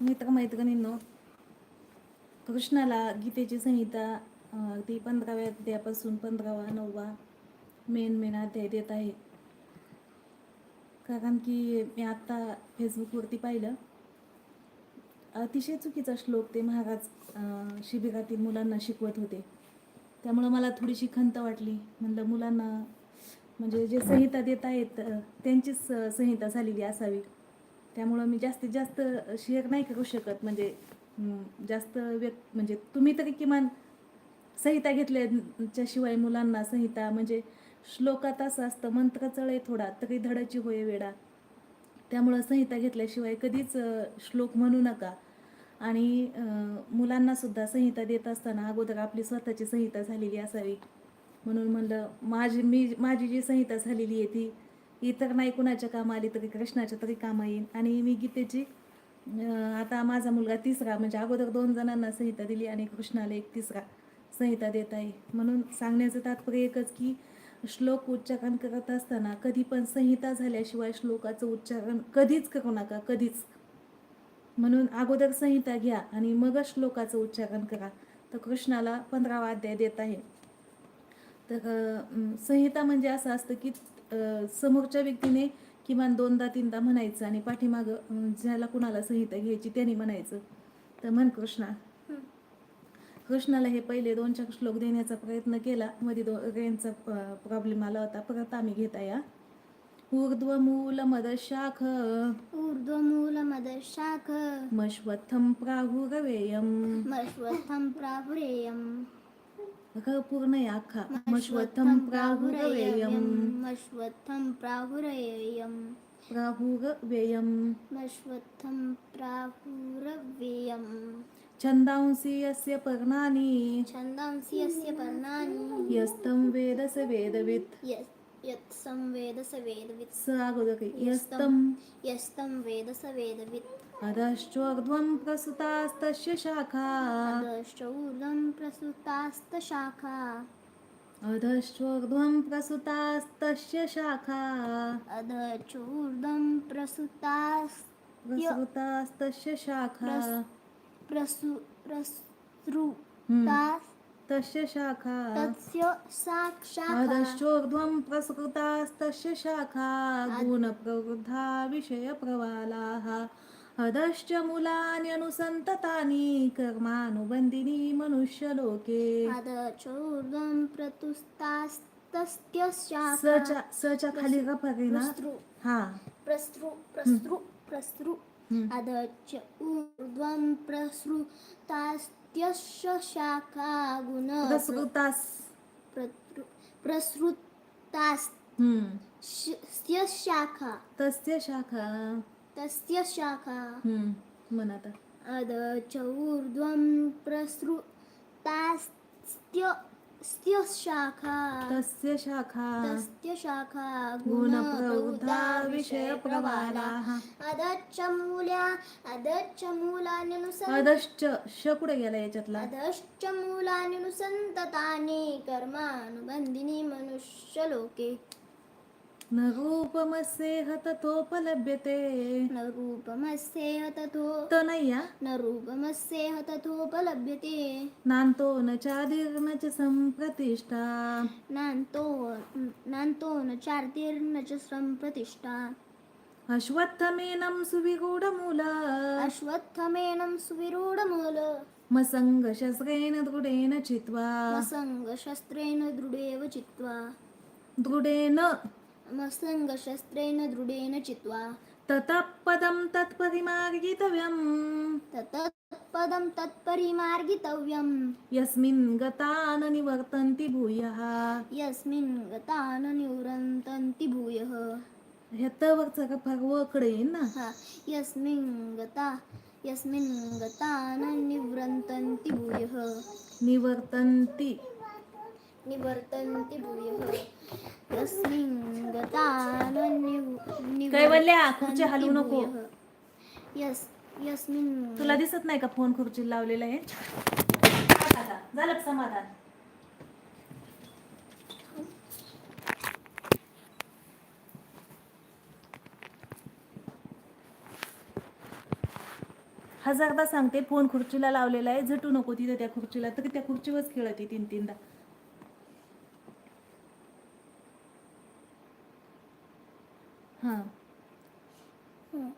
मित्रमैत्रिणींनो कृष्णाला गीतेची संहिता ती पंधराव्या अध्यायापासून पंधरावा नववा मेन मेन अध्याय देत आहे. कारण की मी आत्ता फेसबुकवरती पाहिलं. अतिशय चुकीचा श्लोक ते महाराज शिबिरातील मुलांना शिकवत होते. त्यामुळं मला थोडीशी खंत वाटली. म्हणलं मुलांना म्हणजे जे संहिता देत आहेत त्यांचीच संहिता झालेली असावी. त्यामुळं मी जास्तीत जास्त शेअर नाही करू शकत. म्हणजे जास्त व्यक्त म्हणजे तुम्ही तरी किमान संहिता घेतल्याच्याशिवाय मुलांना संहिता म्हणजे श्लोकात असं असतं मंत्र चळे थोडा तरी धडाची होय वेडा. त्यामुळं संहिता घेतल्याशिवाय कधीच श्लोक म्हणू नका. आणि मुलांनासुद्धा मुलांना सुद्धा संहिता देत असताना अगोदर आपली स्वतःची संहिता झालेली असावी. म्हणून म्हणलं माझी मी माझी जी संहिता झालेली आहे ती इतर नाही कुणाच्या कामा आली तरी कृष्णाच्या तरी कामं येईन. आणि मी गीतेची आता माझा मुलगा तिसरा म्हणजे अगोदर दोन जणांना संहिता दिली आणि कृष्णाला एक तिसरा संहिता देत आहे. म्हणून सांगण्याचं तात्पर्य एकच की श्लोक उच्चारण करत असताना कधी पण संहिता झाल्याशिवाय श्लोकाचं उच्चारण कधीच करू नका कधीच. म्हणून अगोदर संहिता घ्या आणि मगच श्लोकाचं उच्चारण करा. तर कृष्णाला पंधरावा अध्याय देत आहे. तर संहिता म्हणजे असं असतं की समोरच्या व्यक्तीने किमान दोनदा तीनदा म्हणायचं आणि पाठीमागं ज्याला कुणाला संहिता घ्यायची त्याने म्हणायचं. तर म्हण कृष्णा. कृष्णाला हे पहिले दोन चार श्लोक देण्याचा प्रयत्न केला. मध्ये दो रेंजचा प्रॉब्लेम आला होता. परत आम्ही घेत हा. ऊर्ध्व मूल मदशाख ऊर्ध्वमूलमदशाख. मश्वत्थं प्राहुरवेयम. मश्वत्थं प्राहुरेयं अगं पूर्ण आहे अख्खा मश्वत्थं प्राहुरवेयम मश्वत्थं प्राहुरेयं प्राहुरवेयम मश्वत्थं प्राहुरव्ययं छंदांसी यस्य पर्णानि छन्दांसि यस्य पर्णानि यस्तं वेद स वेदवित् यत् यत् संवेद स वेदवित् स अगोदर यस्तं यस्तं वेद स वेदवित् अधश्चोर्ध्वं प्रसुतास्तस्य शाखा। अधश्च ऊर्ध्वं प्रसुतास्तशाखा अधश्चोर्ध्वं प्रसुतास्तस्य शाखा। अधश्च ऊर्ध्वं प्रसुतास् प्रसुतास्तस्य शाखा। प्रसु प्रसृ हम्म. तास् तस्य शाखा। तस्य साक्षाखा। अधश्चोर्ध्वं प्रसृतास्तस्य शाखा। गुणप्रवृद्धा विषयप्रवालाः। अधश्च मूलान्यनुसन्ततानि कर्मानुबन्धिनी मनुष्यलोके। अधचोर्ध्वं प्रतुस्तास्तस्य स च्या खाली गप्पा ना प्रसृ हा। प्रसृ प्रसृ प्रसृ. अधच ऊर्ध्वं प्रसृतास्त्यस्य शाखा गुण प्रसृतास प्रसृतास् शाखा तस्य शाखा। तस्य शाखा। म्हण आता. अधच ऊर्ध्वं प्रसृतास्त्य स्त्य शाखा। तस्य शाखा। तस्य शाखा गुणप्रवृद्धा विषयप्रवालाः अधच्च मूल्या मूलान्यनुसन् अधश्च श कुठे गेला याच्यातला? अधश्च मूलान्यनुसन्ततानि कर्मानुबन्धिनी मनुष्यलोके। न रूपमस्येह तथोपलभ्यते न रूपमस्येह तथो तो नाही हा न रूपमस्येह तथोपलभ्यते नान्तो न चादिर्न च सम्प्रतिष्ठा नान्तो नान्तो न चार्तिर्न च सम्प्रतिष्ठा अश्वत्थमेनं सुविगूढमूला अश्वत्थमेनं सुविरूढमूल मसङ्गशस्त्रेण दृढेन चित्वा मसङ्गशस्त्रेण दृढेव चित्वा दृढेन मसङ्गशस्त्रेण दृढेन चित्वा। ततः पदं तत्परिमार्गितव्यम् ततत्पदं तत्परिमार्गितव्यं यस्मिन् गता न निवर्तन्ति भूयः। यस्मिन् गता न निवृन्तन्ति भूयः। ह्या तवरचा का फार वकडे येईन ना हा यस्मिन् गता यस्मिन् गता न निवृन्तन्ति भूयः। निवर्तन्ति निवर्तन्ति भूयः यस्मिन् कैवल्या, खुर्ची हलवू नको. यस् यस्मिन् तुला दिसत नाही का फोन खुर्ची लावलेला आहे? झालं का समाधान? हजारदा सांगते फोन खुर्चीला लावलेला आहे. झटू नको तिथे त्या खुर्चीला. तरी त्या खुर्चीवरच खेळते तीन तीनदा हां.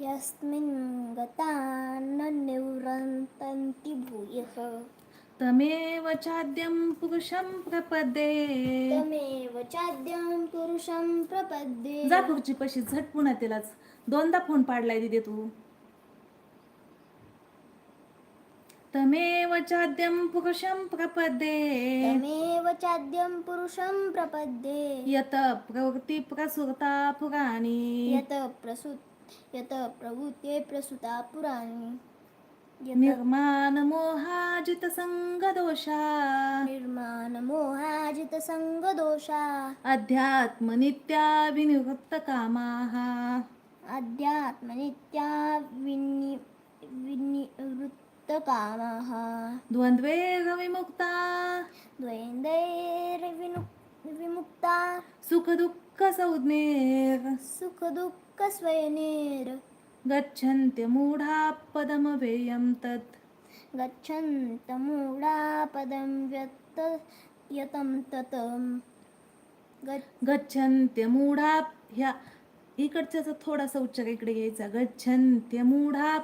यस्मिन् गता न निवृन्तन्ति भूयः। तमेव चाद्यं पुरुषं प्रपदे। तमेव चाद्यं पुरुषं प्रपद्ये जा खुर्ची पशी झट पुन्हा तिलाच. दोनदा फोन पाडलाय तिथे तू. तमेव चाद्यं पुरुषं प्रपदे तमेव चाद्यं पुरुषं प्रपद्ये। यत प्रवृत्ती प्रसुरता पुराणी। यत प्रसुत यत प्रभूते प्रसुता पुराणी। यत निर्माण मोहाजित संग दोषा निर्माण मोहाजित संगदोषा। अध्यात्म नित्या विनिवृत्त कामाः विनि विनिवृत्तकामाः द्वन्द्वे विमुक्ता द्वैन्दैर्विनु विमुक्ता सुखदुःख संज्ञेर सुखदुःखस्वयनेर्। गच्छन्त्यमूढा पदमवेयं तत्। गच्छन्तमूढा पदं व्यत यतं ततं गच्छ गच्छन्त्यमूढा ह्या इकडच्याचा थोडासा उच्चार इकडे घ्यायचा. गच्छन्त्यमूढा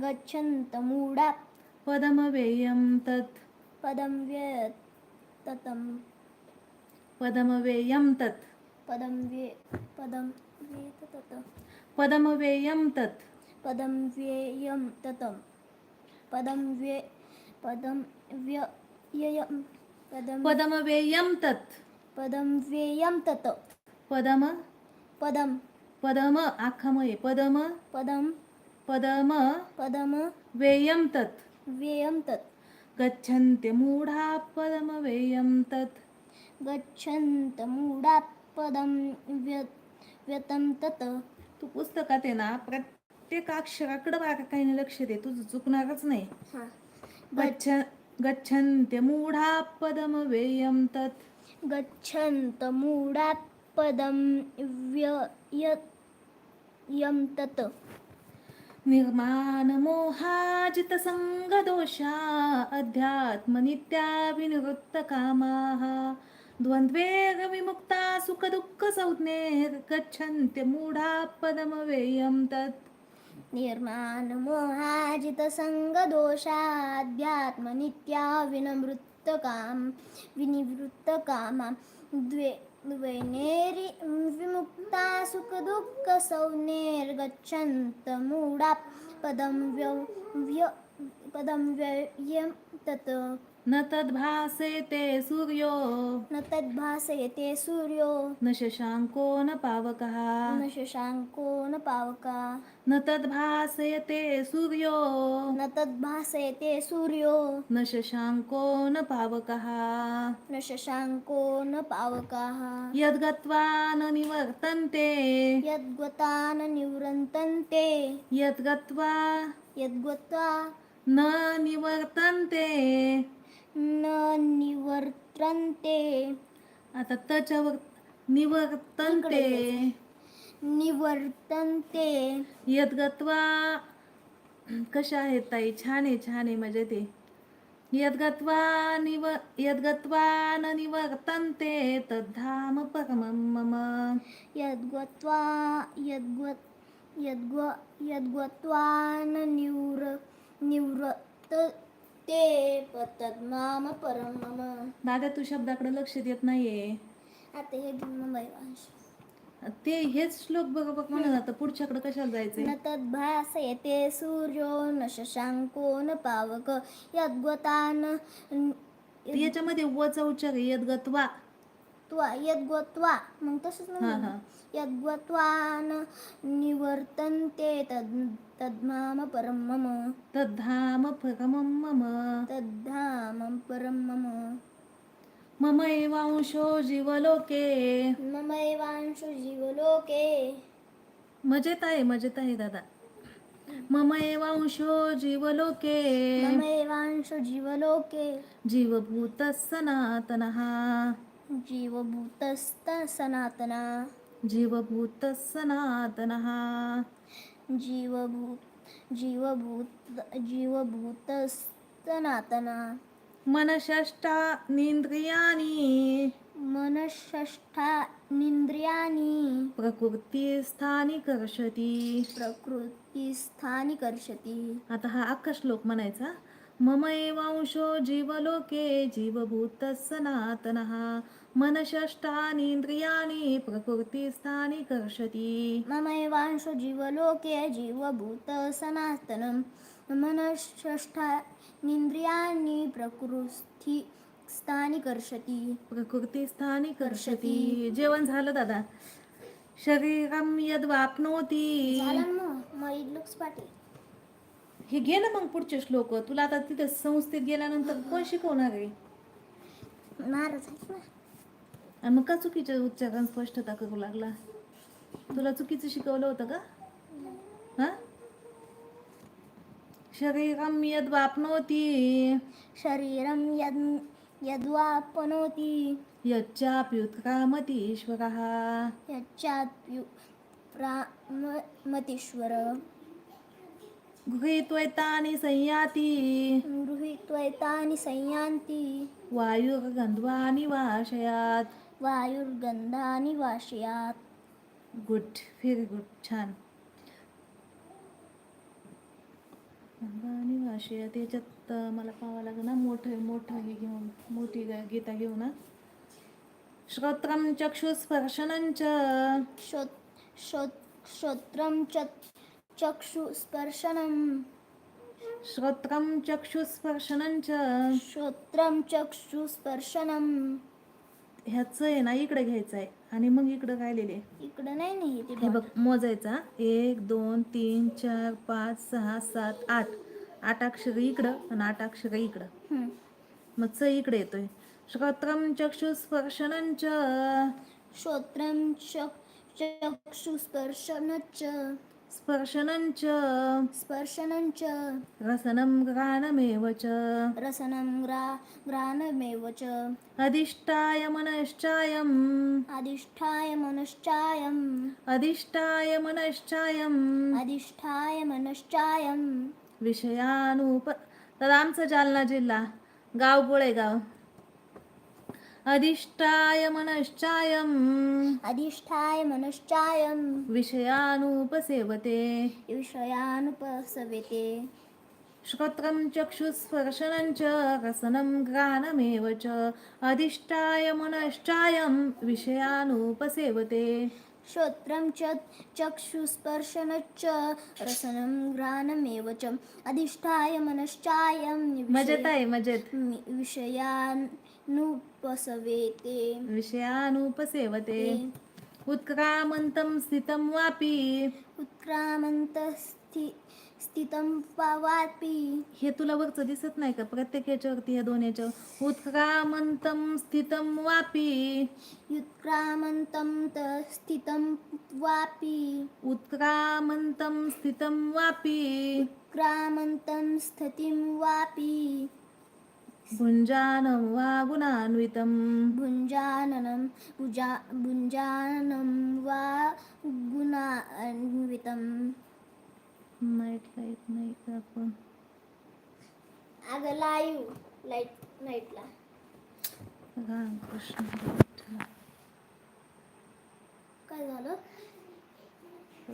गच्छन्तमूढा पदमवेयं तत् पदं व्यत ततं। पदमवेयं तत् पदं व्ये पदं तत। पदमवेयं तत् पदं व्येयं ततं। पदं व्ये पदं व्ययं पदं पदमवेयं तत्। पदं व्येयं तत। पदम पदं पदम आखामये पदम पदं पदम पदं वेयं तत्। व्येयं तत्। गच्छन्त्यमूढा पदमवेयं तत्। गच्छन्तमूढा पदं व्य व्यतं तत। तू पुस्तकात आहे ना प्रत्येक अक्षराकडे बारकाईने लक्ष दे तुझं चुकणारच नाही. हां. गच्छ गच्छन्त्यमूढा पदमवेयं तत्। गच्छन्तमूढा पदं व्यय यं तत्। निर्माणमोहाजितसङ्गदोषा अध्यात्मनित्या विनिवृत्तकामाः द्वन्द्वे विमुक्ता सुखदुःखसंज्ञैर्गच्छन्त्यमूढा पदमवेयं तत्। निर्माणमोहाजितसङ्गदोषाध्यात्मनित्या विनमृत्तकाम विनिवृत्तकामा द्वे द्वैनेरि विमुक्ता सुखदुःखसौनेर्गच्छन्तमूढा पदं व्य व्य पदं व्ययं तत् न तद्भासेते सूर्यो। न तद्भासयते सूर्यो। न शशाङ्को न पावकः। न शशाङ्को न पावका। न तद्भासयते सूर्यो। न तद्भासयते सूर्यो। न शशाङ्को न पावकः। न शशाङ्को न पावकाः। यद्गत्वा न निवर्तन्ते। यद्गता न निवृन्तन्ते। यद्गत्वा यद्गत्वा न निवर्तन्ते। न निवर्तन्ते। आता त्याच्यावर निवर्तन्ते। निवर्तन्ते। यद्गत्वा कशा आहेत ताई? छान आहे छान आहे मजा ते यद्गत्वा निव यद्गत्वा न निवर्तन्ते तद्धाम परमं मम। यद्गत्वा यद्गत् यद्ग यद्गत्वा न निवृ निवृत्तते तद्माम परं मम दादा तू शब्दाकडे लक्ष देत नाहीये. आता हे वांश ते हेच श्लोक बघ बघ म्हणत आता पुढच्याकडे कशाला जायचंय? न तद्भासयते सूर्यो न शशाङ्को न पावक यद्गता न याच्यामध्ये वचा उच्चार आहे यद्गत्वा त्वा यद्गत्वा मग तसंच हा म्हणून. हा. यद्गत्वा न निवर्तन्ते तद् तद्माम परं मम. तद्धाम परमं मम. तद्धामं परं मम. ममैवांशो जीवलोके. ममैवांशु जीवलोके. मजेत आहे मजेत आहे दादा. ममैवांशो जीवलोके. ममैवांशु जीवलोके. जीवभूत सनातनः. जीवभूतस्त सनातना जीवभूत सनातनः जीवभूत जीवभूत जीवभूत सनातना मनषष्टानींद्रियाणी मनषष्ठानिंद्रियाणि प्रकृतीस्थानी कर्षती प्रकृतीस्थानि कर्षति आता हा अख्खा श्लोक म्हणायचा मम एवांशो जीवलोके जीवभूत सनातनः मनषष्टानींद्रियाणी प्रकृतीस्थानी कर्षती। मम एवांशो जीवलोके जीवभूत सनातनं मनःषष्ठानिन्द्रियाणि प्रकृति स्थानि कर्षति। प्रकृतीस्थानी कर्षती। जेवण झालं दादा? शरीरम यद वापनोती मग इडलुक्स पाटील हे घे ना मग पुढचे श्लोक. तुला आता तिथे संस्थेत गेल्यानंतर कोण शिकवणार आहे? आणि मग का चुकीचे उच्चारण स्पष्टता करू लागला? तुला चुकीचं शिकवलं होतं का? हा? शरीरम यद वापनोती शरीरं यद् यद्वापनोति यच्चाप्युत्क्रामती ईश्वरः। यच्चाप्यु प्रामतीश्वर गृहीत्वैतानि संयाति। गृहीत्वैतानि संयान्ति। वायुर्गन्ध्वानि वाशयात् वायुर्गन्धानि वाशयात्. गुड व्हेरी गुड छान. गंधानि वाशयात्. याच्यात अं, मला पाहावं लागेल ना मोठं मोठं हे घेऊन मोठी गीता घेऊन ना श्रोत्रं चक्षुस्पर्शनं च श्रो श्रो श्रोत्रं च चक्षुस्पर्शनं श्रोत्रं चक्षुस्पर्शनं च श्रोत्रं चक्षुस्पर्शनं ह्याचं आहे ना इकडे घ्यायचं आहे. आणि मग इकडं राहिलेले इकडं नाही नाही हे बघ मोजायचा एक दोन तीन चार पाच सहा सात आठ. आठ अक्षर इकडं आणि आठ अक्षर इकडं. मग च इकडे येतोय. श्रोत्रम चक्षुस्पर्शनं च श्रोत्रं च चक्षुस्पर्शनं च स्पर्शनं च स्पर्शनं च रसनं घ्राणमेव च। रसनं ग्रा ग्राणमेव च। अधिष्ठाय मनश्चायम्। अधिष्ठाय मनश्चायम्। अधिष्ठाय मनश्चायम्। अधिष्ठाय मनश्चायं विषयानुप तर आमचा जालना जिल्हा गाव गोळेगाव। अधिष्ठाय मनश्चायम्। अधिष्ठाय मनश्चायं विषयानुपसेवते। विषयानुपसवेते। श्रोत्रं चक्षुस्पर्शनं च रसनं घ्राणमेव च। अधिष्ठाय मनश्चायं विषयानुपसेवते। श्रोत्रं च चक्षुस्पर्शनं च रसनं घ्राणमेव च। अधिष्ठाय मनश्चायं मजेत। आहे मजेत विषयानुपसवेते। विषयानुपसेवते उत्क्रामन्तं स्थितं वापि। उत्क्रामन्तस्थि स्थितं पावापि हे तुला वरचं दिसत नाही का? प्रत्येक याच्यावरती ह्या दोन याच्यावर उत्क्रामन्तं स्थितं वापि। युत्क्रामन्तं त स्थितं वापि। उत्क्रामन्तं स्थितं वापि। क्रामन्तं स्थितिं वापि। भुञ्जानं वा गुणान्वितं भुञ्जाननं भुजा भुञ्जानं वा गुणान्वितं नाईट लाइट का आपण अगं लाईव्ह लाइट लाईटला रामकृष्ण. काय झालं?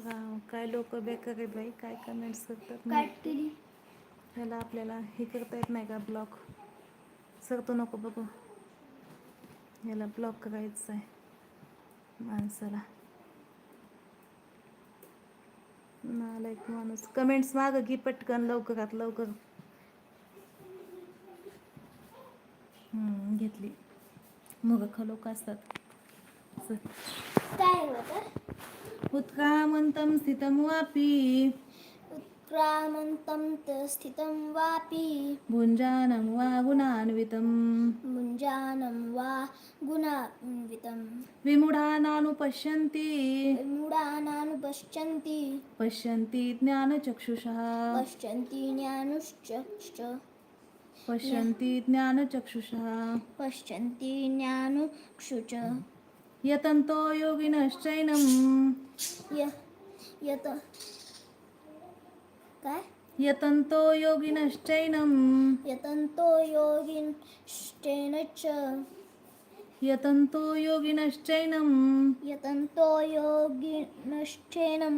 राम काय लोक बेकार आहे बाई काय कमेंट्स करतात काय केली? ह्याला आपल्याला हे करता येत नाही का ब्लॉक सर तो नको बघू. याला ब्लॉक करायचं आहे माणसाला नालायक माणूस कमेंट्स माग की पटकन लवकरात लवकर. घेतली. मूर्ख लोक असतात. चल. काय होतं उत्क्रामन्तं स्थितं वापि. उत्क्रामन्तं त स्थितं वापि। भुञ्जानं वा गुणान्वितं मुञ्जानं वा गुणान्वितं विमूढानानुपश्यन्ति। मूढानानुपश्यन्ति पश्यन्ति ज्ञानचक्षुषः। पश्यन्ति ज्ञानुश्च पश्यन्ति ज्ञानचक्षुषः। पश्यन्ति ज्ञानुक्षुच यतन्तो योगिनश्चैनं य यत काय? यतन्तो योगिनश्चैनं यतन्तो योगिनश्चेन यतन्तो योगिनश्चैनं यतन्तो योगिनश्चेनं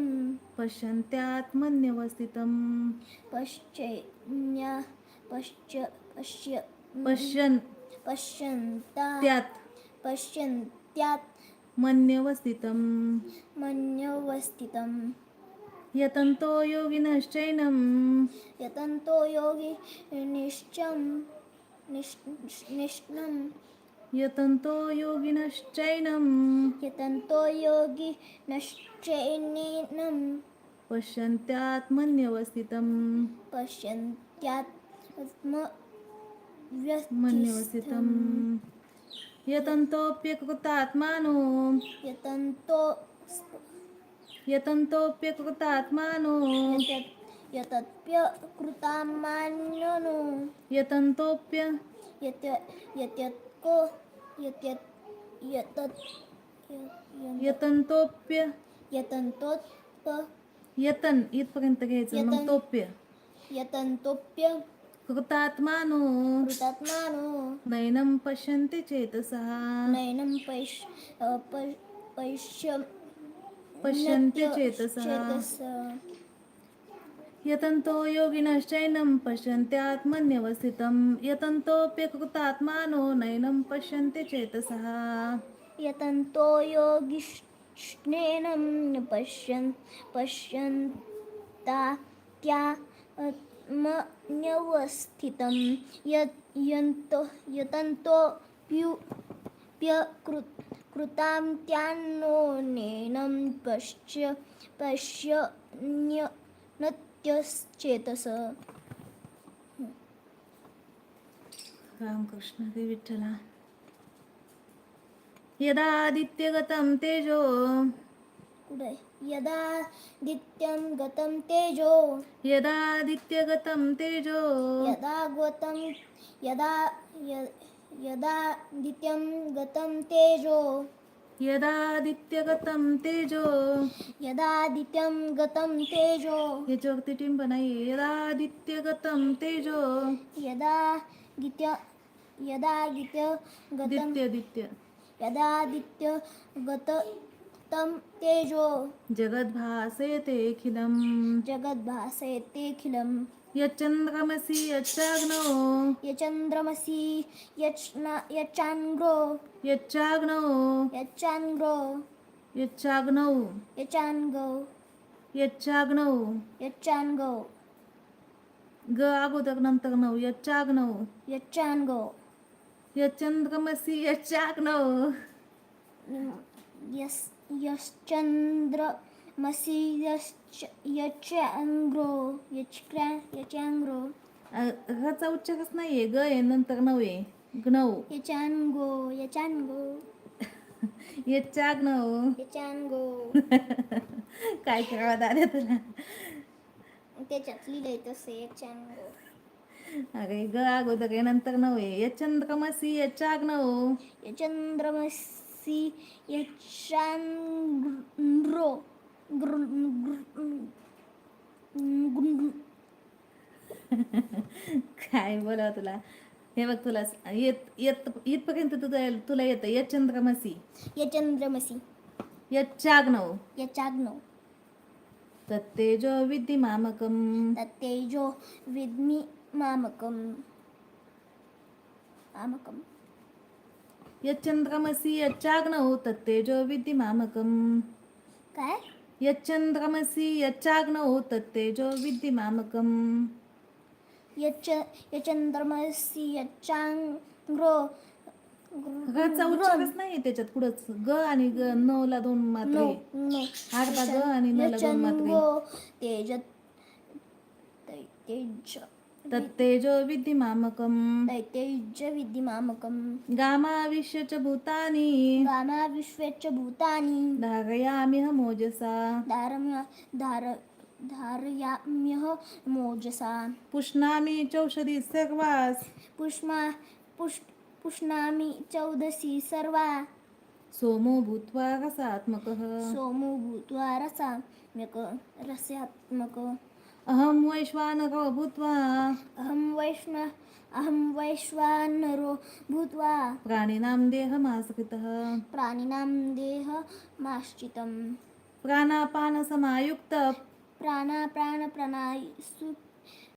पश्यन्त्यात्मन्यवस्थितं पश्चैन्या पश्च पश्य पश्यन् पश्यन्ता त्यात। पश्यन्त्यात् मन्यवस्थितं मन्यवस्थितं यतन्तो योगिनश्चैनं यतन्तो योगी निश्चं निश् निष्णं यतन्तो योगिनश्चैनं यतन्तो योगी नश्चैनं पश्यन्त्यात्मन्यवस्थितं पश्यन्त्यात्म मन्यवस्थितं यतन्तोऽप्यकृतात्मानो। यतन्तो यतन्तोऽप्यकृतात्मानो यत् यतप्य कृतामान्यनो यतन्तोऽप्य यत यत्यत्को यत्यत् यतत् यतन्तोऽप्य यतन्तोत्प यतन इथपर्यंत घ्यायचं मग यतन. तोप्य यतन्तोप्य कृतात्मानो कृतात्मानो नैनं पश्यन्ति चेतसः नयनं पैश अ, प- पैश्य पश्यन्ति चेतसः यतन्तो योगिनश्चैनं पश्यन्त्यात्मन्यवस्थितं यतन्तोऽप्यकृतात्मानो नैनं पश्यन्ति चेतसः यतन्तो योगिष्णेनं पश्यन् पश्यन्ता त्या आत्मन्यवस्थितं यत् यन्तो यतन्तो प्यु प्यकृ कृतां त्यान्नो नेनं पश्य पश्य नत्यश्चेतस। रामकृष्ण हरी विठ्ठला। यदादित्यगतं तेजो। कुठे? यदा दित्यं गतं तेजो। यदादित्यगतं तेजो। यदा गतं यदा य- यदा दित्यं गतं तेजो। यदादित्यगतं तेजो। यदा दित्यं गतं तेजो। याच्यावरती टिंब नाही यदादित्यगतं तेजो। यदा दित्य यदा दित्य गतं दित्य दित्य यदा दित्य गत तं तेजो जगद्भासेतेऽखिलं जगद्भासयतेऽखिलं यच्चन्द्रमसि यच्चाग्नौ। यचन्द्रमसि यच्ना यचाङ्ग्रो यच्चाग्नौ। यचाङ्ग्रो यच्चाग्नौ। यचाङ्गो यच्चाग्नौ। यचाङ्गो ग अगोदर नंतर नऊ यच्चाग्नौ। यचाङ्गो यच्चन्द्रमसि यच्चाग्नौ। यस् यश्चन्द्रमसि यश्च यचाङ्ग्रो यच्क्रा यचाङ्ग्रो अ- ह्याचा उच्चारच नाहीये ग आहे नंतर नऊ आहे ग्नौ यचाङ्गो यचाङ्गो यच्चाग्नौ यचाङ्गो काय करावं दादा तुला. त्याच्यात लिहिलंय तसं यचाङ्गो अरे ग अगोदर आहे नंतर नऊ आहे यच्चन्द्रमसि यच्चाग्नौ यचन्द्रमसि यचाङ्ग्रो ग्र ग्र- काय बोलावं तुला? हे बघ तुला स- येत येत इथपर्यंत तुझं तुला येतं यच्चन्द्रमसि यचन्द्रमसि यच्चाग्नौ यचाग्नो तत्तेजो विद्धि मामकं तत्तेजो विद्मि मामकं मामकं यच्चन्द्रमसि यच्चाग्नौ तत्तेजो विद्धि मामकं काय? यच्चन्द्रमसि यच्चाग्नौ तत्तेजो विद्धि मामकं यच यचन्द्रमसि यचाङ्ग्रो घचा उच्चारच नाही त्याच्यात पुढंच ग आणि ग न ला दोन मात्रे. अर्धा ग आणि न ला दोन मात्रे. तेज तै- तेज तत्तेजो विद्धि मामकं तैतेज विद्धिमामकं गामाविश्य च भूतानि। गामा विश्वेच्च भूतानि धारयाम्यहमोजसा धारम्य धार धारयाम्यह मोजसा। पुष्णामि चौषधी सर्वास। पुष्मा पुष् पुष्णामि चौदसी सर्वा। सोमो भूत्वा रसात्मकः। सोमो भूत्वा रसात्मक रसात्मक। अहं वैश्वानरो भूत्वा। अहं वैष्ण अहं वैश्वानरो भूत्वा। प्राणिनां देहमाश्रितः प्राणिनां देहमाश्रितं प्राणापानसमायुक्त। प्राणाप्राणप्रणायसु